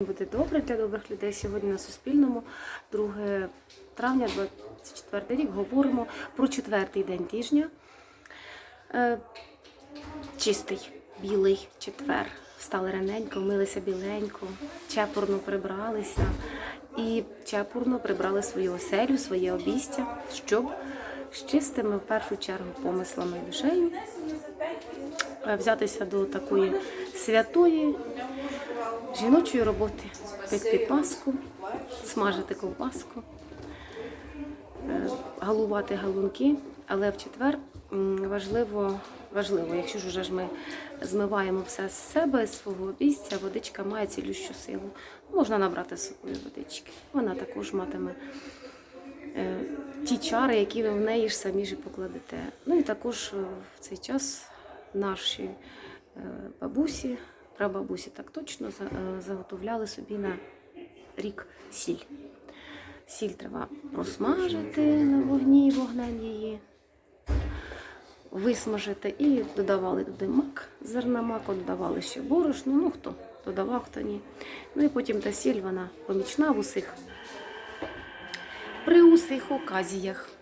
Буде добре для добрих людей. Сьогодні на Суспільному, 2 травня, 24 рік, говоримо про четвертий день тижня. Е, Чистий, білий четвер. Встали раненько, вмилися біленько, чепурно прибралися і чепурно прибрали свою оселю, своє обістя, щоб з чистими в першу чергу помислами і душею е, взятися до такої святої жіночої роботи. Пекти паску, смажити ковбаску, е, галувати галунки, але в четвер важливо, важливо, якщо ж уже ж ми змиваємо все з себе, з свого обійстя, водичка має цілющу силу. Можна набрати з собою водички. Вона також матиме е, ті чари, які ви в неї ж самі ж покладете. Ну і також е, в цей час наші бабусі, прабабусі так точно е, заготовляли собі на рік сіль. Сіль треба просмажити на вогні, вогнем її, висмажити і додавали туди мак, зерна маку, додавали ще борошно, ну хто додавав, хто ні. Ну і потім та сіль, вона помічна в усіх, при усіх оказіях.